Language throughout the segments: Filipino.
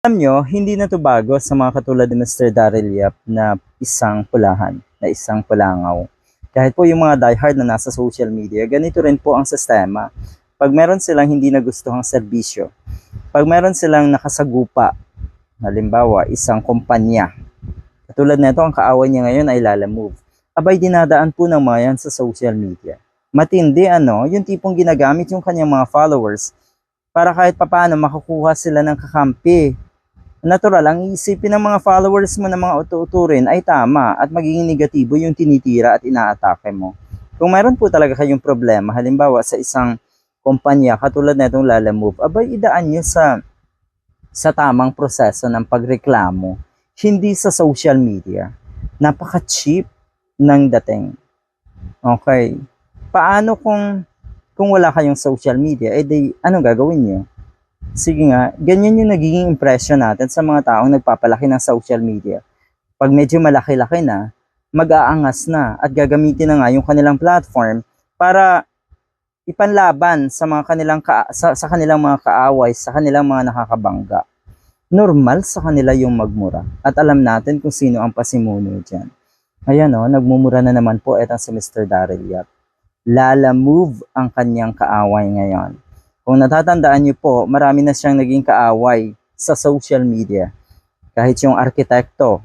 Alam nyo, hindi na to bago sa mga katulad ni Mr. Daryl Yap na isang pulahan, na isang pulangaw. Kahit po yung mga diehard na nasa social media, ganito rin po ang sistema. Pag meron silang hindi nagustuhang serbisyo, pag meron silang nakasagupa, halimbawa, isang kumpanya, katulad nito, ang kaaway niya ngayon ay Lala. Abay, dinadaan po ng mga yan sa social media. Matindi, ano, yung tipong ginagamit yung kanyang mga followers para kahit papaano makakuha sila ng kakampi. Natural, ang isipin ng mga followers mo ng mga ututurin ay tama at magiging negatibo yung tinitira at inaatake mo. Kung mayroon po talaga kayong problema, halimbawa sa isang kumpanya katulad na itong Lala Move, abay idaan nyo sa sa tamang proseso ng pagreklamo, hindi sa social media. Napaka-cheap ng dating. Okay. Paano kung kung wala kayong social media, eh di, ano gagawin nyo? Sige nga, ganyan yung nagiging impression natin sa mga taong nagpapalaki ng social media. Pag medyo malaki-laki na, mag-aangas na at gagamitin na nga yung kanilang platform para ipanlaban sa mga kanilang ka, sa, sa kanilang mga kaaway, sa kanilang mga nakakabangga. Normal sa kanila yung magmura. At alam natin kung sino ang pasimuno dyan. Ayan o, nagmumura na naman po etong si Mr. Daryl Yap. Lala move ang kanyang kaaway ngayon. Kung natatandaan niyo po, marami na siyang naging kaaway sa social media. Kahit yung arkitekto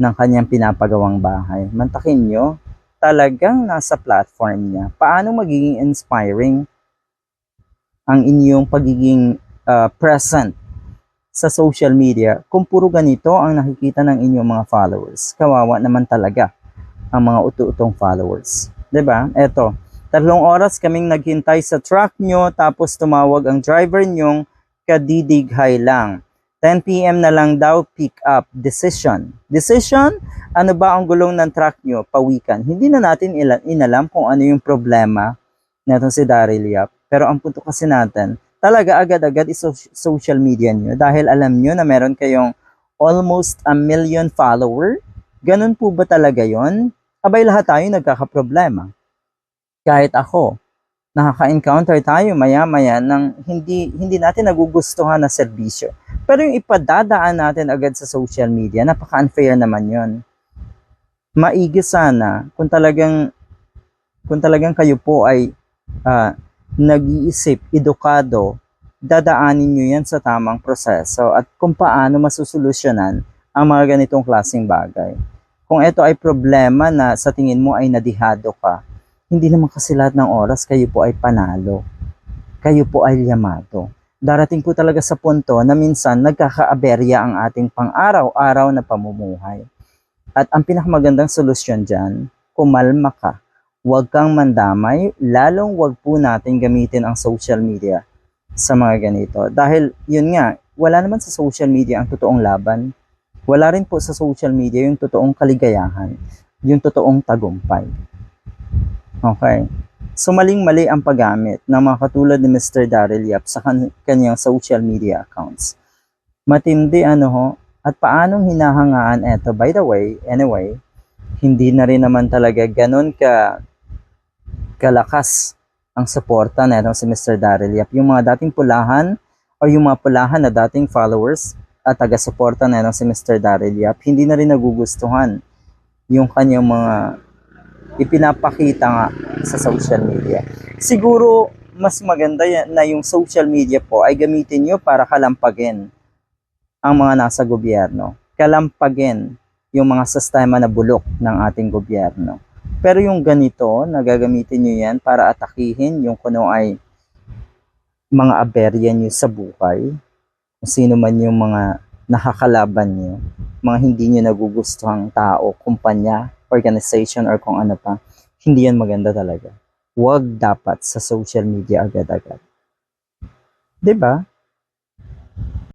ng kanyang pinapagawang bahay. Mantakin nyo, talagang nasa platform niya. Paano magiging inspiring ang inyong pagiging uh, present sa social media kung puro ganito ang nakikita ng inyong mga followers. Kawawa naman talaga ang mga utu-utong followers. ba? Eto, tatlong oras kaming naghintay sa truck nyo tapos tumawag ang driver nyong kadidighay lang. 10 p.m. na lang daw pick up decision. Decision? Ano ba ang gulong ng truck nyo? Pawikan. Hindi na natin inalam kung ano yung problema netong si Daryl Yap. Pero ang punto kasi natin, talaga agad-agad is-social media nyo dahil alam nyo na meron kayong almost a million follower. Ganun po ba talaga yon? Abay lahat tayo nagkakaproblema. Kahit ako, nakaka-encounter tayo maya-maya ng hindi, hindi natin nagugustuhan na serbisyo. Pero yung ipadadaan natin agad sa social media, napaka-unfair naman yon. Maigi sana kung talagang kung talagang kayo po ay uh, nag-iisip, edukado, dadaanin nyo yan sa tamang proseso at kung paano masusolusyonan ang mga ganitong klaseng bagay. Kung ito ay problema na sa tingin mo ay nadihado ka, hindi naman kasi lahat ng oras kayo po ay panalo. Kayo po ay yamato. Darating po talaga sa punto na minsan nagkakaaberya ang ating pang-araw-araw na pamumuhay. At ang pinakamagandang solusyon dyan, kumalma ka. Huwag kang mandamay, lalong huwag po natin gamitin ang social media sa mga ganito. Dahil yun nga, wala naman sa social media ang totoong laban. Wala rin po sa social media yung totoong kaligayahan, yung totoong tagumpay. Okay. So maling-mali ang paggamit ng mga katulad ni Mr. Daryl Yap sa kan- kanyang social media accounts. Matindi ano ho, at paanong hinahangaan eto. By the way, anyway, hindi na rin naman talaga ganun ka kalakas ang suporta na si Mr. Daryl Yap. Yung mga dating pulahan o yung mga pulahan na dating followers at taga-suporta na si Mr. Daryl Yap, hindi na rin nagugustuhan yung kanyang mga ipinapakita nga sa social media. Siguro, mas maganda na yung social media po ay gamitin nyo para kalampagin ang mga nasa gobyerno. Kalampagin yung mga sistema na bulok ng ating gobyerno. Pero yung ganito, nagagamitin nyo yan para atakihin yung kuno ay mga aberya nyo sa buhay. Kung sino man yung mga nakakalaban nyo, mga hindi nyo nagugustuhang tao, kumpanya, organization, or kung ano pa. Hindi yan maganda talaga. Huwag dapat sa social media agad-agad. ba?